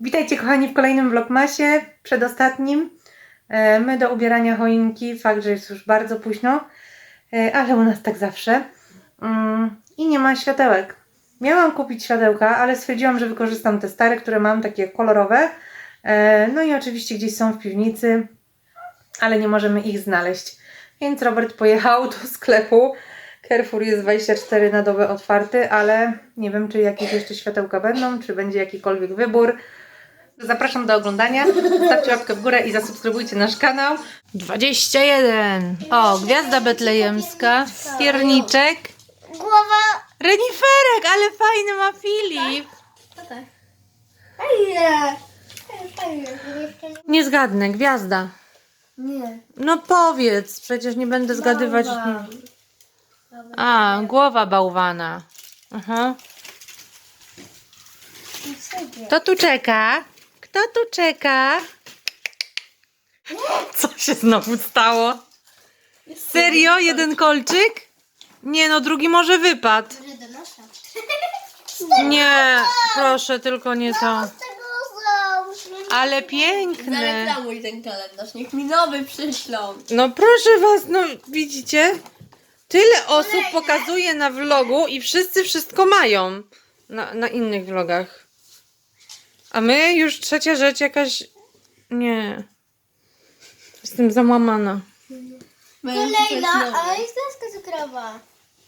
Witajcie kochani w kolejnym vlogmasie, przedostatnim. E, My do ubierania choinki, fakt, że jest już bardzo późno, e, ale u nas tak zawsze. Mm, I nie ma światełek. Miałam kupić światełka, ale stwierdziłam, że wykorzystam te stare, które mam, takie kolorowe. E, No i oczywiście gdzieś są w piwnicy, ale nie możemy ich znaleźć. Więc Robert pojechał do sklepu. Carrefour jest 24 na dobę otwarty, ale nie wiem, czy jakieś jeszcze światełka będą, czy będzie jakikolwiek wybór. Zapraszam do oglądania. Stawcie łapkę w górę i zasubskrybujcie nasz kanał. 21. O, gwiazda betlejemska, pierniczek, Głowa. reniferek, ale fajny ma Filip. Fajnie. Fajnie. Nie zgadnę, gwiazda. Nie. No powiedz, przecież nie będę zgadywać. A, głowa bałwana. Aha. Kto tu czeka? Kto tu czeka? Co się znowu stało? Serio? Jeden kolczyk? Nie no, drugi może wypadł. Może do nosa. Nie, proszę, tylko nie to. Tego. Ale piękne. Zareklamuj ten kalendarz, niech mi nowy przyślą. No proszę was, no widzicie? Tyle osób pokazuje na vlogu i wszyscy wszystko mają na, na innych vlogach. A my już trzecia rzecz jakaś... Nie. Jestem załamana. Kolejna, ale jest laska cukrowa.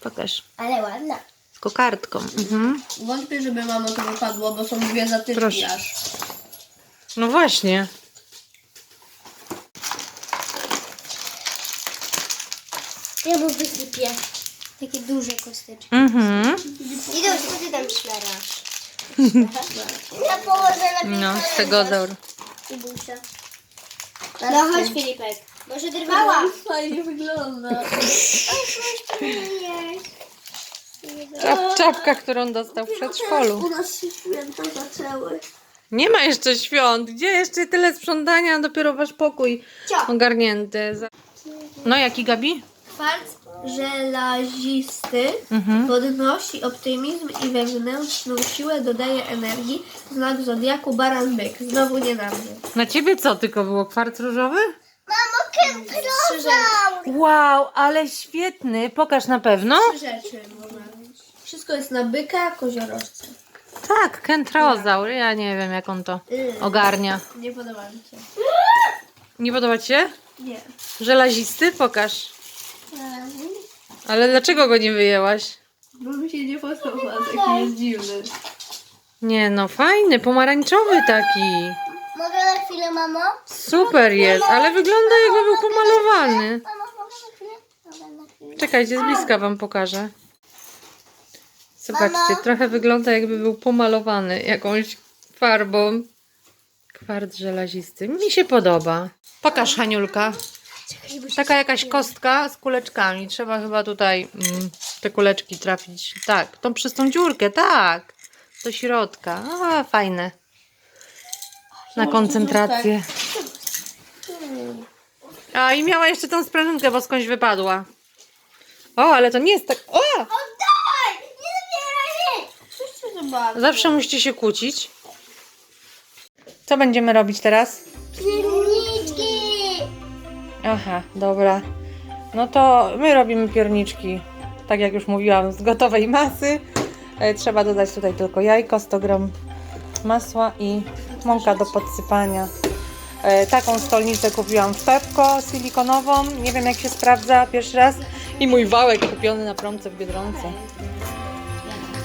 Pokaż. Ale ładna. Z kokardką. Mhm. Wątpię, żeby mamo to wypadło, bo są dwie zatyczki Proszę. aż. No właśnie. Ja mu wysypię. Takie duże kosteczki. Mhm. Idę, co ty tam szlarasz? Ja położę na No, stegozaur. I busia. No chodź Filipek. Może drwała. Fajnie wygląda. Czap, czapka, którą dostał w przedszkolu. U nas się święta zaczęły. Nie ma jeszcze świąt. Gdzie jeszcze tyle sprzątania? Dopiero wasz pokój ogarnięty. Za- No jaki Gabi? Kwarc żelazisty Mhm. podnosi optymizm i wewnętrzną siłę dodaje energii. Znak zodiaku baran byk. Znowu nie na mnie. Na ciebie co tylko było? Kwarc różowy? Mamo, kętrował. Wow, ale świetny. Pokaż na pewno. Trzy rzeczy można mieć. Wszystko jest na byka, koziorożce. Tak, kentrozaur. Ja nie wiem jak on to Yy, ogarnia. nie podoba mi się. Nie podoba ci się? Nie. Żelazisty? Pokaż. Ale dlaczego go nie wyjęłaś? Bo mi się nie podoba, taki jest dziwny. Nie no, fajny, pomarańczowy taki. Mogę na chwilę, mamo? Super jest, ale wygląda jakby był pomalowany. Mamo, mogę na chwilę? Mogę na chwilę. Czekajcie, z bliska wam pokażę. Zobaczcie, trochę wygląda jakby był pomalowany jakąś farbą. Kwarc żelazisty. Mi się podoba. Pokaż, Haniulka. Taka jakaś kostka z kuleczkami. Trzeba chyba tutaj mm, te kuleczki trafić. Tak, tą przez tą dziurkę, tak. Do środka. A, fajne. Na koncentrację. A i miała jeszcze tą sprężynkę, bo skądś wypadła. O, ale to nie jest tak. O! Nie zabieraj. Zawsze musicie się kłócić. Co będziemy robić teraz? Aha, dobra. No to my robimy pierniczki, tak jak już mówiłam, z gotowej masy. E, Trzeba dodać tutaj tylko jajko, 100 gram masła i mąka do podsypania. E, Taką stolnicę kupiłam w Pepko silikonową. Nie wiem jak się sprawdza pierwszy raz. I mój wałek kupiony na promce w Biedronce.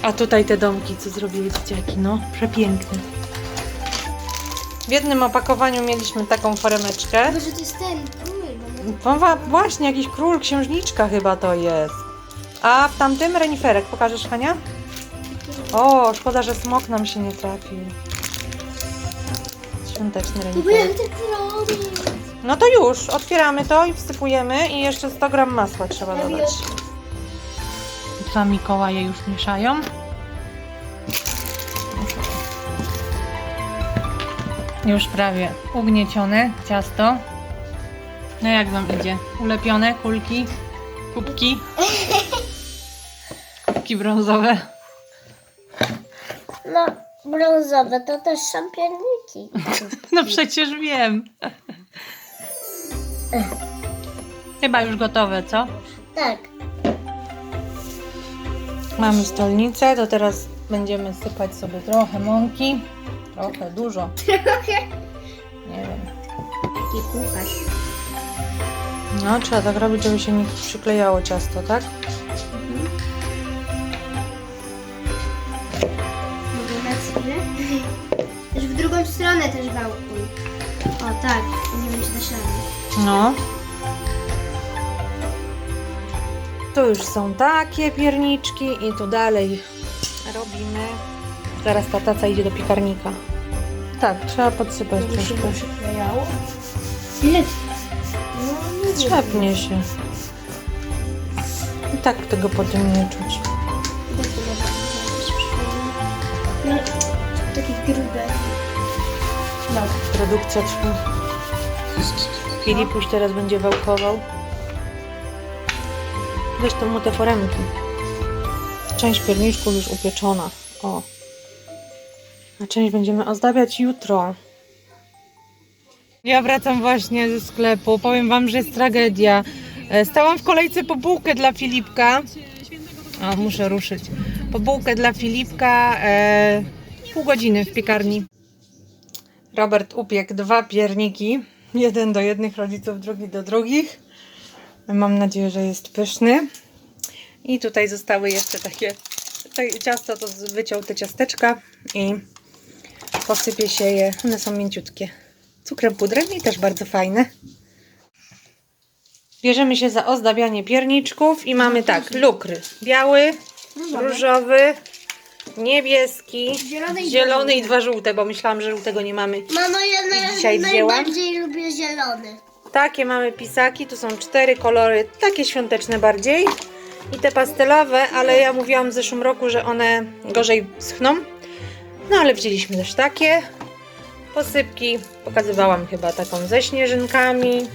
A tutaj te domki, co zrobiły dzieciaki, no przepiękne. W jednym opakowaniu mieliśmy taką foremeczkę. Może to jest ten wa- właśnie, jakiś król, księżniczka chyba to jest. A w tamtym reniferek, pokażesz Hania? O, szkoda, że smok nam się nie trafił. Świąteczny reniferek. No to już, otwieramy to i wsypujemy i jeszcze 100 gram masła trzeba dodać. Dwa Mikołaje już mieszają. Już prawie ugniecione ciasto. No jak wam idzie? Ulepione kulki, kubki, kubki brązowe. No, Brązowe to też są pierniki. No przecież wiem. Chyba już gotowe, co? Tak. Mamy stolnicę, to teraz będziemy sypać sobie trochę mąki. Trochę, dużo. Nie wiem. Taki kucharz. No, trzeba tak robić, żeby się nie przyklejało ciasto, tak? Mogę chwilę? Też w drugą stronę też wałkuj. O tak, nie być zasiany. No. Tu już są takie pierniczki i tu dalej robimy. Zaraz ta taca idzie do piekarnika. Tak, trzeba podsypać troszkę. przyklejało. Ile? No, nie Trzepnie się. I tak tego potem nie czuć. No, takie grube. No. Produkcja trwa. Filipuś teraz będzie wałkował. Weź to mu te foremki. Część pierniczków już upieczona. O. A część będziemy ozdabiać jutro. Ja wracam właśnie ze sklepu. Powiem wam, że jest tragedia. E, Stałam w kolejce po bułkę dla Filipka. O, muszę ruszyć. Po bułkę dla Filipka. E, pół godziny w piekarni. Robert upiekł dwa pierniki. Jeden do jednych rodziców, drugi do drugich. Mam nadzieję, że jest pyszny. I tutaj zostały jeszcze takie te ciasto, to wyciął te ciasteczka i posypie się je. One są mięciutkie. Cukrem pudrem i też bardzo fajne. Bierzemy się za ozdabianie pierniczków i mamy tak, lukry. Biały, różowy, niebieski, Zielony i zielony i dwa żółte, bo myślałam, że żółtego nie mamy. Mamo, ja I dzisiaj wzięłam. najbardziej lubię zielony. Takie mamy pisaki, tu są cztery kolory, takie świąteczne bardziej. I te pastelowe, ale ja mówiłam w zeszłym roku, że one gorzej schną. No ale wzięliśmy też takie. Posypki pokazywałam chyba taką ze śnieżynkami,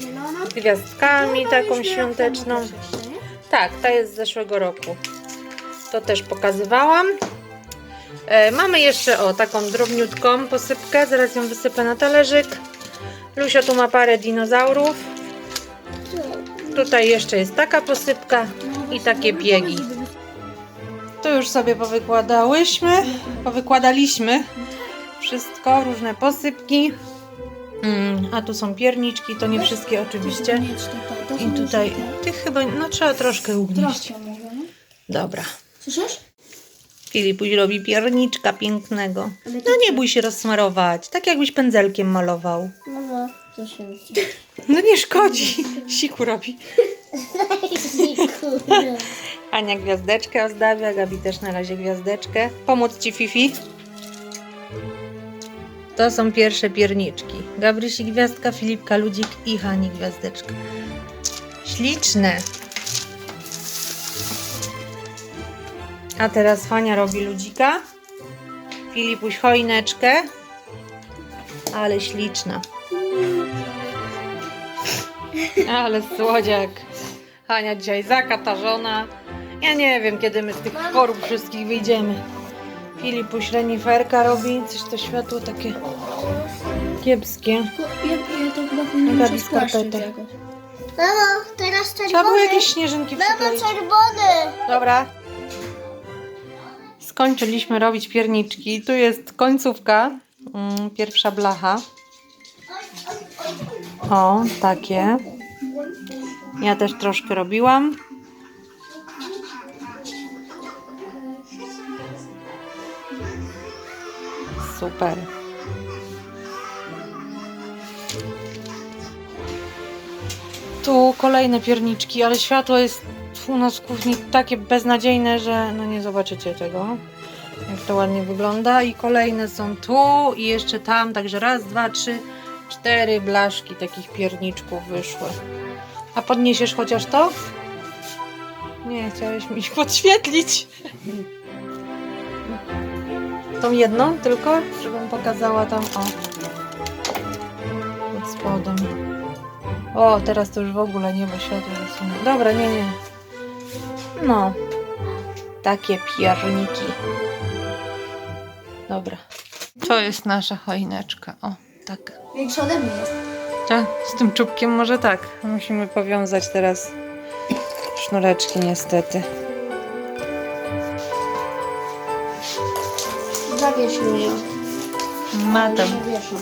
Zielono? z gwiazdkami, taką świąteczną. Tak, ta jest z zeszłego roku. To też pokazywałam. E, mamy jeszcze o taką drobniutką posypkę, zaraz ją wysypę na talerzyk. Lusia tu ma parę dinozaurów. Tutaj jeszcze jest taka posypka i takie biegi. Tu już sobie powykładałyśmy, powykładaliśmy wszystko, różne posypki. Mm, a tu są pierniczki, to nie wszystkie oczywiście. I tutaj, tych chyba, no trzeba troszkę ugnieść. Dobra. Słyszysz? Filipuś robi pierniczka pięknego. No nie bój się rozsmarować, tak jakbyś pędzelkiem malował. Mamo, to się No nie szkodzi, siku robi. Ania gwiazdeczkę ozdabia, Gabi też na razie gwiazdeczkę. Pomóc Ci Fifi? To są pierwsze pierniczki. Gabrysi gwiazdka, Filipka ludzik i Hani gwiazdeczka. Śliczne. A teraz Hania robi ludzika. Filipuś choineczkę. Ale śliczna. Ale słodziak. Hania dzisiaj zakatarzona. Ja nie wiem, kiedy my z tych chorób wszystkich wyjdziemy. Filipuś reniferka robi. Coś to światło takie kiepskie. Ja, ja to chyba. Mamo, teraz czerwony. Trzeba było jakieś śnieżynki Mamo, przykleić. czerwony. Dobra. Skończyliśmy robić pierniczki. Tu jest końcówka. Mm, Pierwsza blacha. O, takie. Ja też troszkę robiłam. Super. Tu kolejne pierniczki, ale światło jest u nas w kuchni takie beznadziejne, że no nie zobaczycie tego. Jak to ładnie wygląda. I kolejne są tu i jeszcze tam. Także raz, dwa, trzy, cztery blaszki takich pierniczków wyszły. A podniesiesz chociaż to? Nie, chciałeś mi podświetlić. Tą jedną tylko, żebym pokazała tam, o. Pod spodem. O, teraz to już w ogóle nie ma światła zasłania. Dobra, nie, nie. No. Takie pierniki. Dobra. To jest nasza choineczka. O, tak. Większa ode mnie jest. Tak, z tym czubkiem może tak. Musimy powiązać teraz sznureczki niestety. Zawieź mnie. Ma tam. Zawieszam.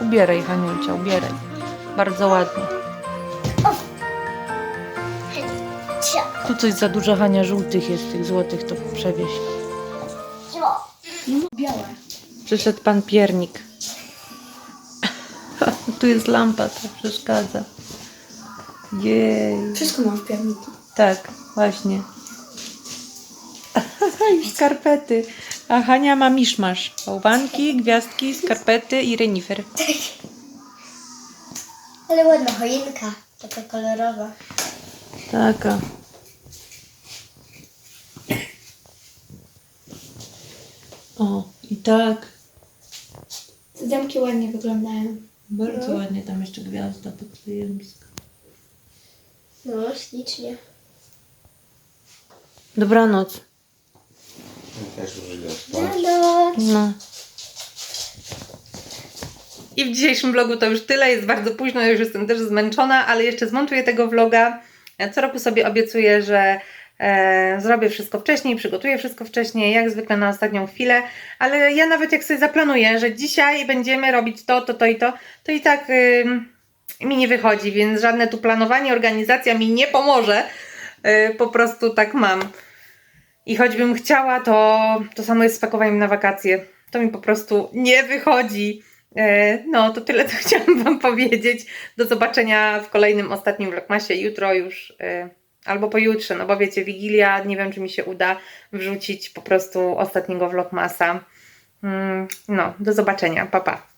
Ubieraj, Haniulcia, ubieraj. Bardzo ładnie. Tu coś za dużo Hania żółtych jest, tych złotych, to przewieź. Białe. Przyszedł pan piernik. tu jest lampa, to przeszkadza. Jej. Wszystko mam w pierniki. Tak, właśnie. I skarpety. A Hania ma miszmasz. Bałwanki, gwiazdki, skarpety i renifer. Ale ładna choinka. Taka kolorowa. Taka. O, i tak. Zamki ładnie wyglądają. Bardzo ładnie tam jeszcze gwiazda betlejemska. No, ślicznie. Dobranoc. No. I w dzisiejszym vlogu to już tyle. Jest bardzo późno, już jestem też zmęczona, ale jeszcze zmontuję tego vloga. Co roku sobie obiecuję, że e, zrobię wszystko wcześniej, przygotuję wszystko wcześniej, jak zwykle na ostatnią chwilę. Ale ja nawet jak sobie zaplanuję, że dzisiaj będziemy robić to, to, to i to, to i tak ym, mi nie wychodzi, więc żadne tu planowanie, organizacja mi nie pomoże. Y, po prostu tak mam. I choćbym chciała, to to samo jest z pakowaniem na wakacje. To mi po prostu nie wychodzi. E, No, to tyle, co chciałam Wam powiedzieć. Do zobaczenia w kolejnym, ostatnim vlogmasie. Jutro już, e, albo pojutrze, no bo wiecie, Wigilia, nie wiem, czy mi się uda wrzucić po prostu ostatniego vlogmasa. Mm, No, do zobaczenia. Pa, pa.